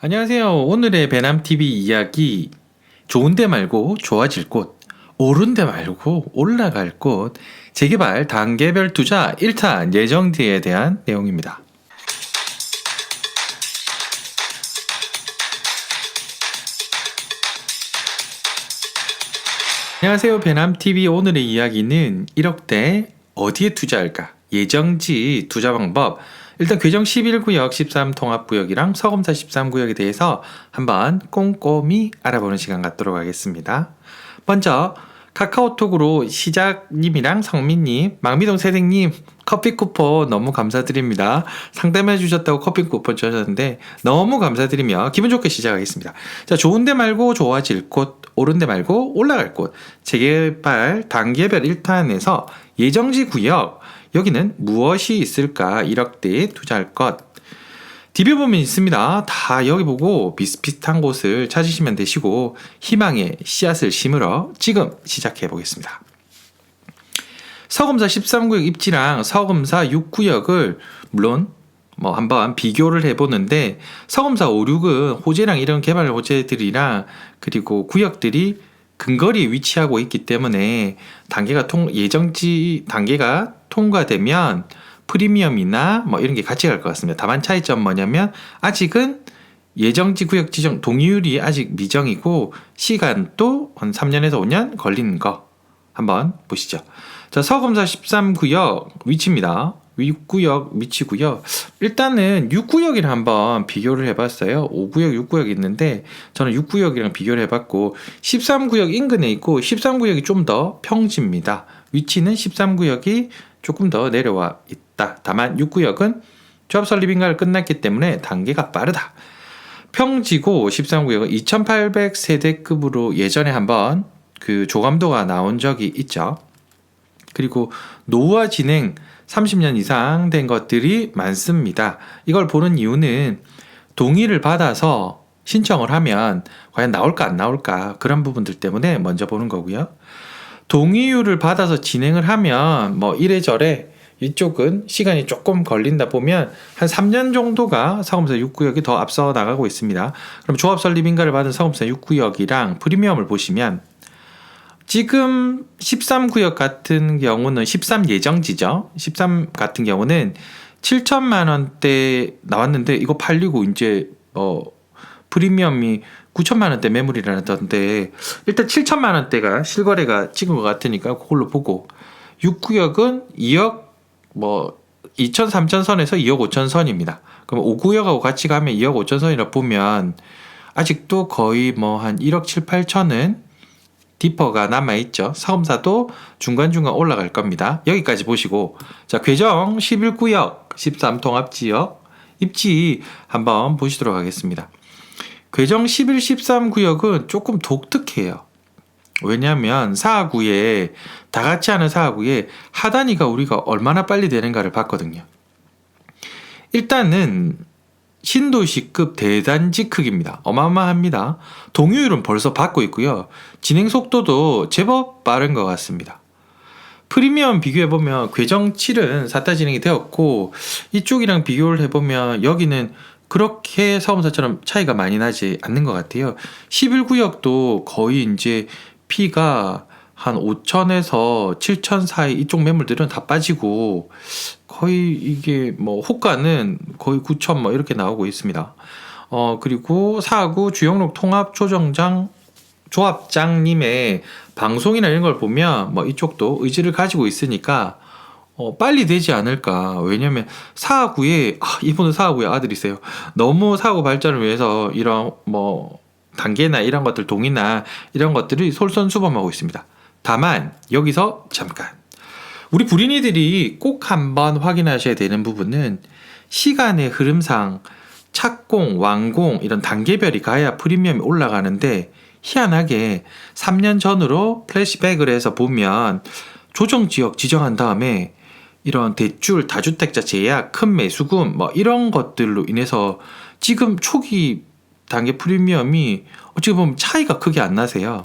안녕하세요. 오늘의 배남TV 이야기. 좋은데 말고 좋아질 곳. 오른데 말고 올라갈 곳. 재개발 단계별 투자 1탄 예정지에 대한 내용입니다. 안녕하세요. 배남TV 오늘의 이야기는 1억대 어디에 투자할까? 예정지 투자 방법. 일단 괴정 11구역 13통합구역이랑 서검사 13구역에 대해서 한번 꼼꼼히 알아보는 시간 갖도록 하겠습니다. 먼저 카카오톡으로 시작님이랑 성민님, 망미동 세생님 커피 쿠폰 너무 감사드립니다. 상담해 주셨다고 커피 쿠폰 주셨는데 너무 감사드리며 기분 좋게 시작하겠습니다. 자, 좋은데 말고 좋아질 곳, 오른데 말고 올라갈 곳, 재개발 단계별 1탄에서 예정지 구역, 여기는 무엇이 있을까 1억대에 투자할 것. 디뷰 보면 있습니다. 다 여기 보고 비슷비슷한 곳을 찾으시면 되시고 희망의 씨앗을 심으러 지금 시작해 보겠습니다. 서검사 13구역 입지랑 서검사 6구역을 물론 뭐 한번 비교를 해보는데 서검사 5, 6은 호재랑 이런 개발 호재들이랑 그리고 구역들이 근거리에 위치하고 있기 때문에 단계가 통 예정지 단계가 통과되면 프리미엄이나 뭐 이런 게 같이 갈 것 같습니다. 다만 차이점 뭐냐면 아직은 예정지 구역 지정 동의율이 아직 미정이고 시간도 한 3년에서 5년 걸리는 거 한번 보시죠. 자, 서검사 13구역 위치입니다. 6구역 위치고요. 일단은 6구역이랑 한번 비교를 해봤어요. 5구역, 6구역 있는데 저는 6구역이랑 비교를 해봤고 13구역 인근에 있고 13구역이 좀 더 평지입니다. 위치는 13구역이 조금 더 내려와 있다. 다만 6구역은 조합 설립 인가를 끝났기 때문에 단계가 빠르다. 평지고 13구역은 2800세대급으로 예전에 한번 그 조감도가 나온 적이 있죠. 그리고 노후화 진행 30년 이상 된 것들이 많습니다. 이걸 보는 이유는 동의를 받아서 신청을 하면 과연 나올까 안 나올까 그런 부분들 때문에 먼저 보는 거고요. 동의율을 받아서 진행을 하면 뭐 이래저래 이쪽은 시간이 조금 걸린다 보면 한 3년 정도가 사검사 6구역이 더 앞서 나가고 있습니다. 그럼 조합 설립 인가를 받은 사검사 6구역이랑 프리미엄을 보시면 지금 13구역 같은 경우는 13 예정지죠. 13 같은 경우는 7천만 원대 나왔는데 이거 팔리고 이제 어 프리미엄이 9천만 원대 매물이라던데 일단 7천만 원대가 실거래가 찍은 것 같으니까 그걸로 보고 6구역은 2억 뭐 2천 3천 선에서 2억 5천 선입니다. 그럼 5구역하고 같이 가면 2억 5천 선이라 보면 아직도 거의 뭐 한 1억 7, 8천은 디퍼가 남아있죠. 사검사도 중간중간 올라갈 겁니다. 여기까지 보시고, 자, 괴정 11구역, 13통합지역, 입지 한번 보시도록 하겠습니다. 괴정 11, 13구역은 조금 독특해요. 왜냐하면 사하구에, 다 같이 하는 사하구에 하단위가 우리가 얼마나 빨리 되는가를 봤거든요. 일단은 신도시급 대단지 크기입니다. 어마어마합니다. 동요율은 벌써 받고 있고요. 진행 속도도 제법 빠른 것 같습니다. 프리미엄 비교해보면 괴정 7은 사타 진행이 되었고 이쪽이랑 비교를 해보면 여기는 그렇게 사업사처럼 차이가 많이 나지 않는 것 같아요. 11구역도 거의 이제 피가 한 5천에서 7천 사이 이쪽 매물들은 다 빠지고 거의 이게 뭐 호가는 거의 9천 뭐 이렇게 나오고 있습니다. 어 그리고 사구 주영록 통합 조정장 조합장님의 방송이나 이런 걸 보면 뭐 이쪽도 의지를 가지고 있으니까 어, 빨리 되지 않을까. 왜냐면 사구에 아, 이분은 사구의 아들이세요. 너무 사구 발전을 위해서 이런 뭐 단계나 이런 것들 동의나 이런 것들이 솔선수범하고 있습니다. 다만 여기서 잠깐 우리 불인이들이 꼭 한번 확인하셔야 되는 부분은 시간의 흐름상 착공, 완공 이런 단계별이 가야 프리미엄이 올라가는데 희한하게 3년 전으로 플래시백을 해서 보면 조정 지역 지정한 다음에 이런 대출, 다주택자 제약, 큰 매수금 뭐 이런 것들로 인해서 지금 초기 단계 프리미엄이 어찌 보면 차이가 크게 안 나세요.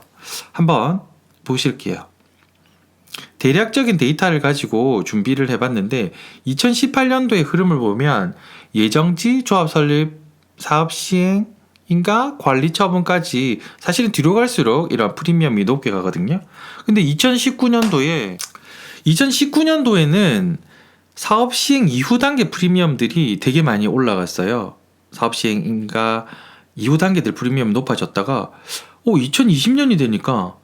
한번 보실게요. 대략적인 데이터를 가지고 준비를 해봤는데 2018년도의 흐름을 보면 예정지 조합 설립 사업 시행 인가 관리 처분까지 사실은 뒤로 갈수록 이런 프리미엄이 높게 가거든요. 근데 2019년도에 2019년도에는 사업 시행 이후 단계 프리미엄들이 되게 많이 올라갔어요. 사업 시행 인가 이후 단계들 프리미엄 높아졌다가 오 2020년이 되니까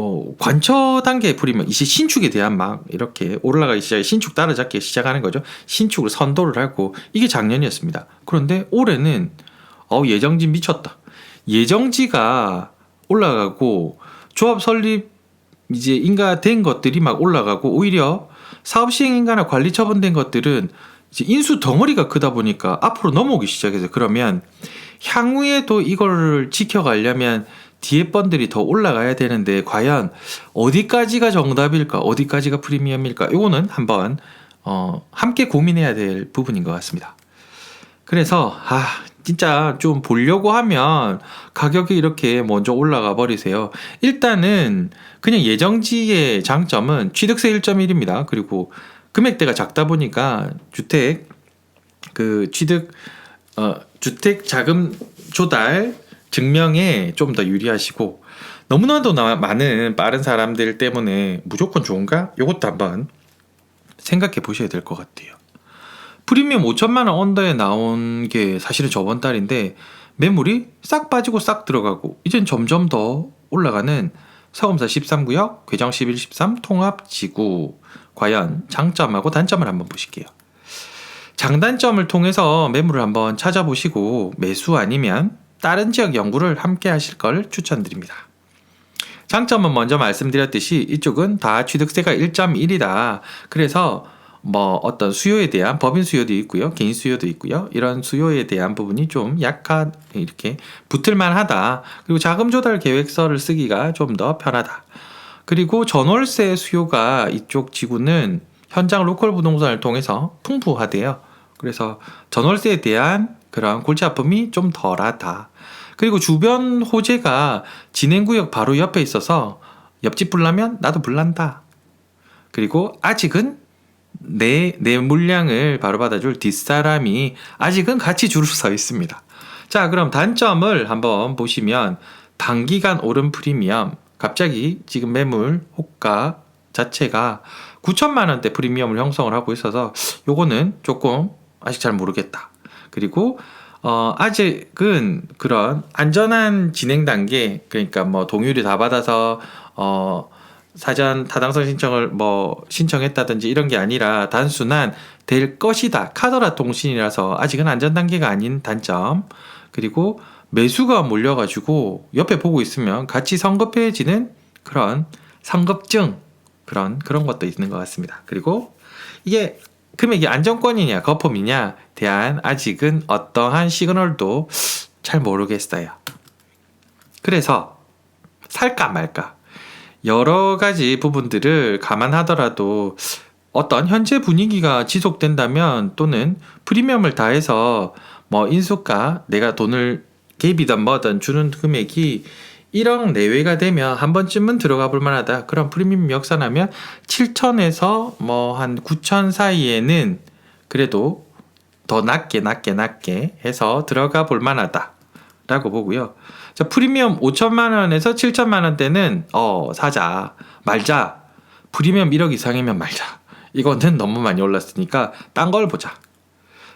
어, 관처 단계 프리미엄 이제 신축에 대한 막 이렇게 올라가기 시작해 신축 따라잡기 시작하는 거죠. 신축을 선도를 하고 이게 작년이었습니다. 그런데 올해는 어 예정지 미쳤다. 예정지가 올라가고 조합 설립 이제 인가된 것들이 막 올라가고 오히려 사업 시행 인가나 관리 처분된 것들은 이제 인수 덩어리가 크다 보니까 앞으로 넘어오기 시작해서 그러면 향후에도 이거를 지켜가려면 뒤에 번들이 더 올라가야 되는데 과연 어디까지가 정답일까 어디까지가 프리미엄일까 이거는 한번 어, 함께 고민해야 될 부분인 것 같습니다. 그래서 아 진짜 좀 보려고 하면 가격이 이렇게 먼저 올라가 버리세요. 일단은 그냥 예정지의 장점은 취득세 1.1입니다. 그리고 금액대가 작다 보니까 주택 그 취득 어 주택 자금 조달 증명에 좀 더 유리하시고 너무나도 나- 많은 빠른 사람들 때문에 무조건 좋은가? 이것도 한번 생각해 보셔야 될 것 같아요. 프리미엄 5천만 원 언더에 나온 게 사실은 저번 달인데 매물이 싹 빠지고 싹 들어가고 이젠 점점 더 올라가는 서검사 13구역, 괴정 11, 13 통합 지구 과연 장점하고 단점을 한번 보실게요. 장단점을 통해서 매물을 한번 찾아보시고 매수 아니면 다른 지역 연구를 함께 하실 걸 추천드립니다. 장점은 먼저 말씀드렸듯이 이쪽은 다 취득세가 1.1이다. 그래서 뭐 어떤 수요에 대한 법인 수요도 있고요. 개인 수요도 있고요. 이런 수요에 대한 부분이 좀 약간 이렇게 붙을만 하다. 그리고 자금 조달 계획서를 쓰기가 좀 더 편하다. 그리고 전월세 수요가 이쪽 지구는 현장 로컬 부동산을 통해서 풍부하대요. 그래서 전월세에 대한 그런 골치 아픔이 좀 덜하다. 그리고 주변 호재가 진행구역 바로 옆에 있어서 옆집 불나면 나도 불난다. 그리고 아직은 내, 내 물량을 바로 받아줄 뒷사람이 아직은 같이 줄을 서 있습니다. 자, 그럼 단점을 한번 보시면 단기간 오른 프리미엄, 갑자기 지금 매물 호가 자체가 9천만 원대 프리미엄을 형성을 하고 있어서 요거는 조금 아직 잘 모르겠다. 그리고 어, 아직은 그런 안전한 진행 단계, 그러니까 뭐 동의율이 다 받아서 어, 사전 타당성 신청을 뭐 신청했다든지 이런 게 아니라 단순한 될 것이다 카더라 통신이라서 아직은 안전 단계가 아닌 단점. 그리고 매수가 몰려가지고 옆에 보고 있으면 같이 성급해지는 그런 성급증 그런 그런 것도 있는 것 같습니다. 그리고 이게 금액이 안정권이냐 거품이냐 대한 아직은 어떠한 시그널도 잘 모르겠어요. 그래서 살까 말까. 여러 가지 부분들을 감안하더라도 어떤 현재 분위기가 지속된다면 또는 프리미엄을 다해서 뭐 인수가 내가 돈을 갭이든 뭐든 주는 금액이 1억 내외가 되면 한 번쯤은 들어가 볼 만하다. 그런 프리미엄 역산하면 7천에서 뭐 한 9천 사이에는 그래도 더 낮게 낮게 낮게 해서 들어가 볼 만하다. 라고 보고요. 자, 프리미엄 5천만 원에서 7천만 원대는 어, 사자. 말자. 프리미엄 1억 이상이면 말자. 이거는 너무 많이 올랐으니까 딴 걸 보자.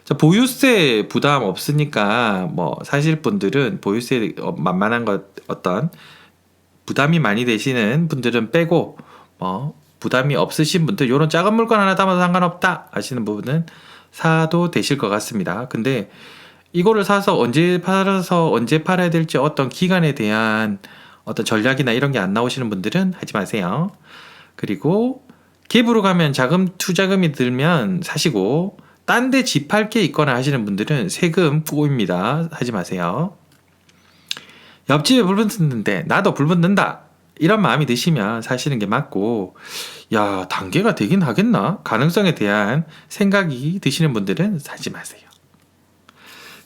자, 보유세 부담 없으니까 뭐 사실 분들은 보유세 어, 만만한 것 어떤 부담이 많이 되시는 분들은 빼고 뭐 부담이 없으신 분들 요런 작은 물건 하나 담아도 상관없다 하시는 부분은 사도 되실 것 같습니다. 근데 이거를 사서 언제 팔아서 언제 팔아야 될지 어떤 기간에 대한 어떤 전략이나 이런 게 안 나오시는 분들은 하지 마세요. 그리고 갭으로 가면 자금 투자금이 들면 사시고 딴 데 집할 게 있거나 하시는 분들은 세금 꼬입니다. 하지 마세요. 옆집에 불 붙는데 나도 불 붙는다. 이런 마음이 드시면 사시는 게 맞고 야 단계가 되긴 하겠나 가능성에 대한 생각이 드시는 분들은 사지 마세요.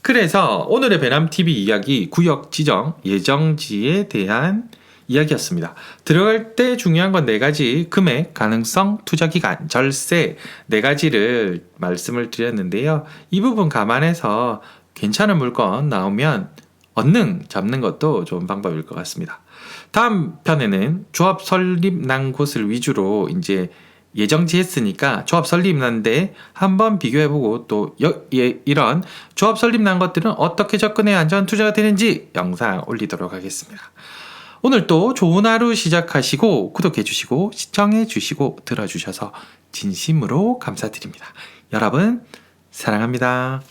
그래서 오늘의 배남TV 이야기 구역 지정 예정지에 대한 이야기였습니다. 들어갈 때 중요한 건 네 가지 금액, 가능성, 투자 기간, 절세 네 가지를 말씀을 드렸는데요. 이 부분 감안해서 괜찮은 물건 나오면 언능 잡는 것도 좋은 방법일 것 같습니다. 다음 편에는 조합 설립 난 곳을 위주로 이제 예정지 했으니까 조합 설립 난데 한번 비교해보고 또 여- 예, 이런 조합 설립 난 것들은 어떻게 접근해야 안전 투자가 되는지 영상 올리도록 하겠습니다. 오늘 또 좋은 하루 시작하시고 구독해주시고 시청해주시고 들어주셔서 진심으로 감사드립니다. 여러분 사랑합니다.